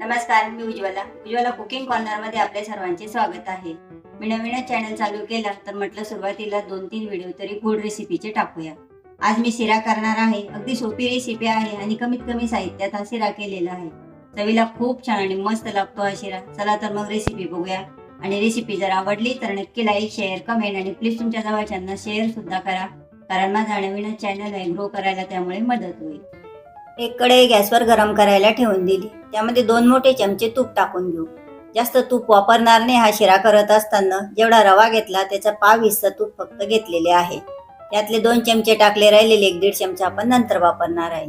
नमस्कार मी उज्ज्वला. उज्ज्वला कुकिंग कॉर्नरमध्ये आपल्या सर्वांचे स्वागत आहे. मी नवीनच चॅनल चालू केला तर म्हटलं सुरुवातीला दोन तीन व्हिडिओ तरी फूड रेसिपीचे टाकूया. आज मी शिरा करणार आहे. अगदी सोपी रेसिपी आहे आणि कमीत कमी साहित्यात हा शिरा केलेला आहे. चवीला खूप छान आणि मस्त लागतो हा शिरा. चला तर मग रेसिपी बघूया. आणि रेसिपी जर आवडली तर नक्की लाईक शेअर कमेंट आणि प्लीज तुमच्या जवळच्यांना शेअर सुद्धा करा. कारण माझा नवीनच चॅनल आहे. ग्रो करायला त्यामुळे मदत होईल. एक कढई गॅसवर गरम करायला ठेवून दिली. त्यामध्ये दोन मोठे चमचे तूप टाकून घेऊ. जास्त तूप वापरणार नाही हा शिरा करत असताना जेवढा रवा घेतला त्याचा पाव हिस्सा तूप फक्त घेतलेले आहे. त्यातले दोन चमचे टाकले राहिलेले एक दीड चमचा आपण नंतर वापरणार आहे.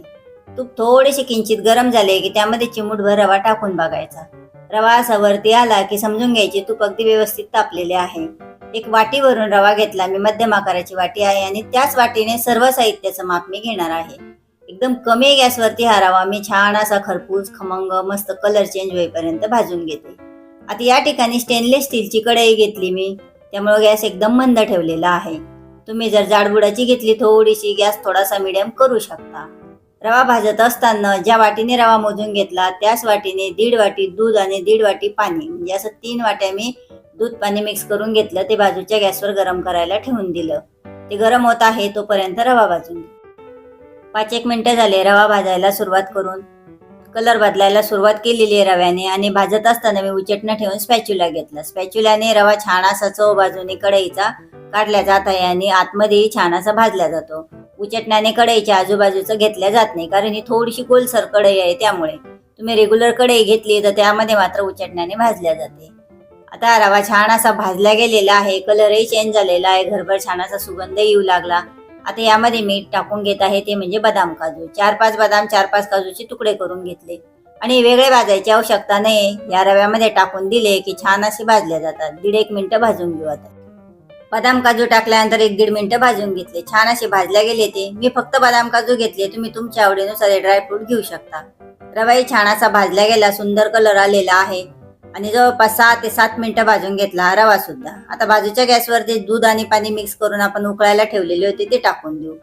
तूप थोडेसे किंचित गरम झाले की त्यामध्ये चिमूटभर रवा टाकून बघायचा. रवा असा वरती आला की समजून घ्यायचे तूप अगदी व्यवस्थित तापलेले आहे. एक वाटीवरून रवा घेतला मी मध्यम आकाराची वाटी आहे आणि त्याच वाटीने सर्व साहित्याचं माप मी घेणार आहे. एकदम कमी गॅसवरती हा रवा मी छान असा खरपूस खमंग मस्त कलर चेंज होईपर्यंत भाजून घेते. आता या ठिकाणी स्टेनलेस स्टीलची कढई घेतली मी. त्यामुळे गॅस एकदम मंद ठेवलेला आहे. तुम्ही जर जाडबुडाची घेतली थोडीशी गॅस थोडासा मिडियम करू शकता. रवा भाजत असताना ज्या वाटीने रवा मोजून घेतला त्याच वाटीने दीड वाटी दूध आणि दीड वाटी पाणी. म्हणजे असं तीन वाट्या मी दूध पाणी मिक्स करून घेतलं ते बाजूच्या गॅसवर गरम करायला ठेवून दिलं. ते गरम होत आहे तोपर्यंत रवा भाजून घे. पाच एक मिनटं झाले रवा भाजायला सुरुवात करून. कलर बदलायला सुरुवात केलेली आहे रव्याने आणि भाजत असताना मी उचटणं ठेवून स्पॅच्युला घेतला. स्पॅच्युलाने रवा छान असा चव बाजूने कढईचा काढला जात आहे आणि आतमध्येही छान असा भाजला जातो. उचटण्याने कढईच्या आजूबाजूचं घेतल्या जात नाही कारण ही थोडीशी गोलसर कढई आहे त्यामुळे. तुम्ही रेग्युलर कढई घेतली तर त्यामध्ये मात्र उचटण्याने भाजल्या जाते. आता रवा छान असा भाजला गेलेला आहे कलरही चेंज झालेला आहे घरभर छान असा सुगंध येऊ लागला. आता यामध्ये मीठ टाकून घेत आहे ते म्हणजे बदाम काजू. चार पाच बदाम चार पाच काजूचे तुकडे करून घेतले. आणि वेगळे भाजायची आवश्यकता नाही. या रव्यामध्ये टाकून दिले की छान असे भाजले जातात. दीड एक मिनिटं भाजून घेऊ आता. बदाम काजू टाकल्यानंतर एक दीड मिनिटं भाजून घेतले. छान असे भाजल्या गेले ते. मी फक्त बदाम काजू घेतले. तुम्ही तुमच्या आवडीनुसार ड्रायफ्रूट घेऊ शकता. रवाही छान असा भाजला गेला. सुंदर कलर आलेला आहे. आणि जवळपास सहा ते सात मिनिटं भाजून घेतला रवा सुद्धा. आता बाजूच्या गॅसवरती दूध आणि पाणी मिक्स करून आपण उकळायला ठेवलेले होते ते टाकून देऊ.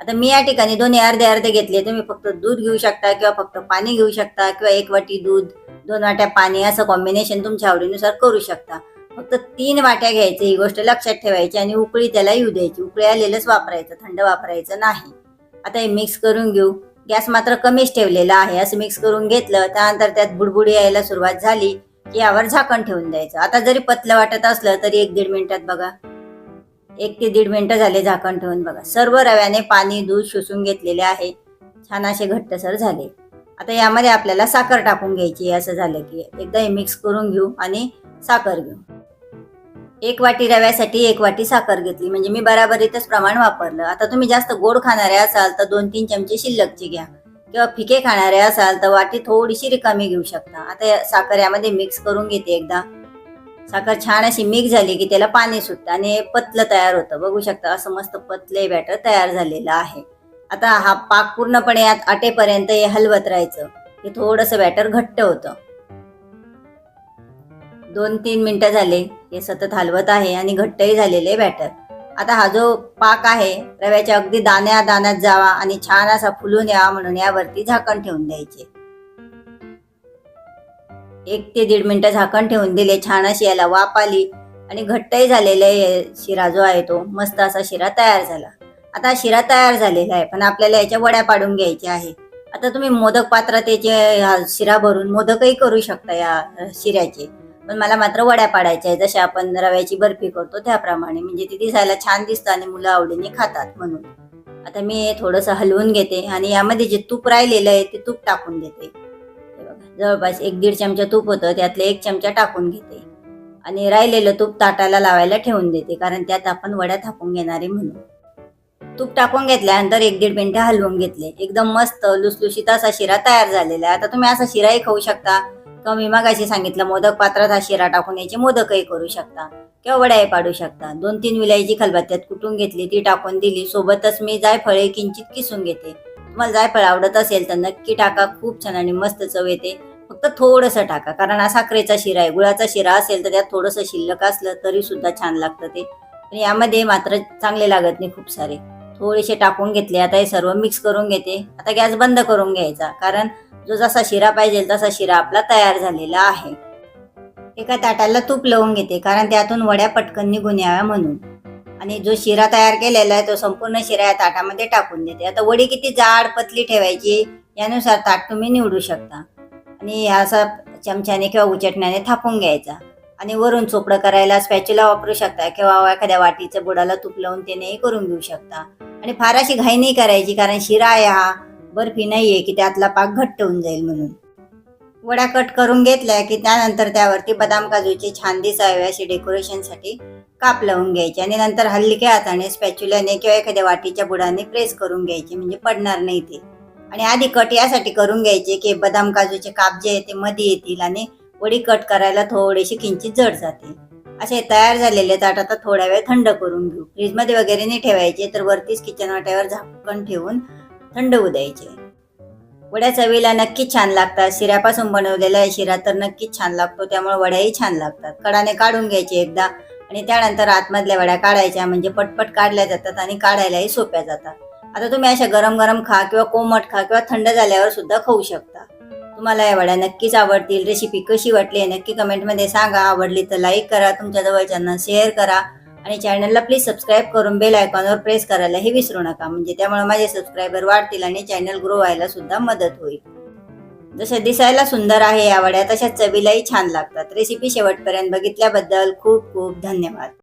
आता मी या ठिकाणी दोन्ही अर्धे अर्धे घेतले तुम्ही फक्त दूध घेऊ शकता किंवा फक्त पाणी घेऊ शकता किंवा एक वाटी दूध दोन वाट्या पाणी असं कॉम्बिनेशन तुमच्या आवडीनुसार करू शकता. फक्त तीन वाट्या घ्यायचं ही गोष्ट लक्षात ठेवायची आणि उकळी त्याला येऊ द्यायची. उकळी आलेलंच वापरायचं थंड वापरायचं नाही. आता हे मिक्स करून घेऊ. गॅस मात्र कमीच ठेवलेला आहे. असं मिक्स करून घेतलं त्यानंतर त्यात बुडबुडी यायला सुरुवात झाली. यावर झाकण ठेवून द्यायचं. आता जरी पतलं वाटत असलं तरी एक दीड मिनिटात बघा. एक ते दीड मिनिटं झाले झाकण ठेवून बघा. सर्व रव्याने पाणी दूध शोषून घेतलेले आहे. छान असे घट्टसर झाले. आता यामध्ये आपल्याला साखर टाकून घ्यायची असं झालं की एकदा हे मिक्स करून घेऊ आणि साखर घेऊ. एक वाटी रव्यासाठी एक वाटी साखर घेतली. म्हणजे मी बराबरीतच प्रमाण वापरलं. आता तुम्ही जास्त गोड खाणारे असाल तर दोन तीन चमचे शिल्लकची घ्या. किंवा फिके खाणारे असाल तर वाटी थोडीशी रिकामी घेऊ शकता. आता साखर यामध्ये मिक्स करून घेते एकदा. साखर छान अशी मिक्स झाली की त्याला पाणी सुटतं आणि हे पतलं तयार होतं. बघू शकता असं मस्त पतले बॅटर तयार झालेलं आहे. आता हा पाक पूर्णपणे यात आटेपर्यंत हे हलवत राहायचं. हे थोडंसं बॅटर घट्ट होतं. दोन तीन मिनटं झाले. हे सतत हलवत आहे आणि घट्टही झालेले बॅटर आता हा जो पाक आहे रव्याच्या अगदी दाण्या दाण्यात जावा आणि छान असा फुलून यावा म्हणून यावरती झाकण ठेवून द्यायचे. एक ते दीड मिनिटं झाकण ठेवून दिले छान अशी याला वाप आली आणि घट्टही झालेला शिरा जो आहे तो मस्त असा शिरा तयार झाला. आता शिरा तयार झालेला आहे पण आपल्याला याच्या वड्या पाडून घ्यायच्या आहे. आता तुम्ही मोदक पात्रात याचे शिरा भरून मोदकही करू शकता या शिऱ्याचे. पण मला मात्र वड्या पाडायच्या आहे जशा आपण रव्याची बर्फी करतो त्याप्रमाणे. म्हणजे ती दिसायला छान दिसतं आणि मुलं आवडीने खातात म्हणून. आता मी थोडंसं हलवून घेते आणि यामध्ये जे तूप राहिलेलं आहे ते तूप टाकून देते. जवळपास एक दीड चमचा तूप होतं त्यातले एक चमचा टाकून घेते. आणि राहिलेलं तूप ताटाला लावायला ठेवून देते कारण त्यात आपण वड्या थापून घेणारे म्हणून. तूप टाकून घेतल्यानंतर एक दीड मिनटं हलवून घेतले. एकदम मस्त लुसलुशीत असा शिरा तयार झालेला आहे. आता तुम्ही असा शिराही खाऊ शकता. किंवा मी मागाशी सांगितलं मोदक पात्रात हा शिरा टाकून याचे मोदकही करू शकता किंवा वड्याही पाडू शकता. दोन तीन विलायची खलबत्त्यात कुटून घेतली ती टाकून दिली. सोबतच मी जायफळे किंचित किसून घेते. तुम्हाला जायफळ आवडत असेल तर नक्की टाका. खूप छान आणि मस्त चव येते. फक्त थोडंसं टाका कारण हा साखरेचा शिरा आहे. गुळाचा शिरा असेल तर त्यात थोडंसं शिल्लक असलं तरी सुद्धा छान लागतं ते. पण यामध्ये मात्र चांगले लागत नाही खूप सारे. थोडेसे टाकून घेतले. आता हे सर्व मिक्स करून घेते. आता गॅस बंद करून घ्यायचा. कारण जो जसा शिरा पाहिजे तसा शिरा आपला तयार झालेला आहे. एका ताटाला तूप लावून घेते. कारण त्यातून वड्या पटकन निघून याव्या म्हणून. आणि जो शिरा तयार केलेला आहे तो संपूर्ण शिरा या ताटामध्ये टाकून देते. आता वडी किती जाड पतली ठेवायची यानुसार ताट तुम्ही निवडू शकता. आणि ह्या असा चमच्याने किंवा उचटण्याने थापून घ्यायचा. आणि वरून चोपडं करायला स्पॅच्युला वापरू शकता. किंवा एखाद्या वाटीचं बुडाला तूप लावून तेनेही करून घेऊ शकता. आणि फार अशी घाई नाही करायची कारण शिरा आहे हा बर्फी नाहीये की त्यातला पाक घट्ट होऊन जाईल म्हणून. वड्या कट करून घेतल्या की त्यानंतर त्यावरती बदाम काजूचे छान दिसावे अशी डेकोरेशनसाठी काप लावून घ्यायचे आणि नंतर हलक्या हाताने स्पॅच्युल्याने किंवा एखाद्या वाटीच्या बुडाने प्रेस करून घ्यायचे म्हणजे पडणार नाही ते. आणि आधी कट यासाठी करून घ्यायचे की बदाम काजूचे काप जे आहे ते मध्ये येतील आणि वडी कट करायला थोडीशी किंचित जड जाते असे तयार झालेले ताट आता थोड्या वेळ थंड करून घेऊ. फ्रीजमध्ये वगैरे नाही ठेवायचे तर वरतीच किचन वाट्यावर झाकण ठेवून थंड होऊ द्यायचे. वड्या चवीला नक्कीच छान लागतात. शिऱ्यापासून बनवलेला आहे शिरा तर नक्कीच छान लागतो. त्यामुळे वड्याही छान लागतात. कडाने काढून घ्यायचे एकदा आणि त्यानंतर आतमधल्या वड्या काढायच्या. म्हणजे पटपट काढल्या जातात आणि काढायलाही सोप्या जातात. आता तुम्ही अशा गरम गरम खा किंवा कोमट खा किंवा थंड झाल्यावर सुद्धा खाऊ शकता. तुम्हाला या वड्या नक्कीच आवडतील. रेसिपी कशी वाटली आहे नक्की कमेंटमध्ये सांगा. आवडली तर लाईक करा. तुमच्या जवळच्यांना शेअर करा. आणि चॅनलला प्लीज सबस्क्राईब करून बेल आयकॉनवर प्रेस करायलाही विसरू नका. म्हणजे त्यामुळे माझे सबस्क्रायबर वाढतील आणि चॅनल ग्रो व्हायला सुद्धा मदत होईल. जशा दिसायला सुंदर आहे या वड्या तशा चवीलाही छान लागतात. रेसिपी शेवटपर्यंत बघितल्याबद्दल खूप खूप धन्यवाद.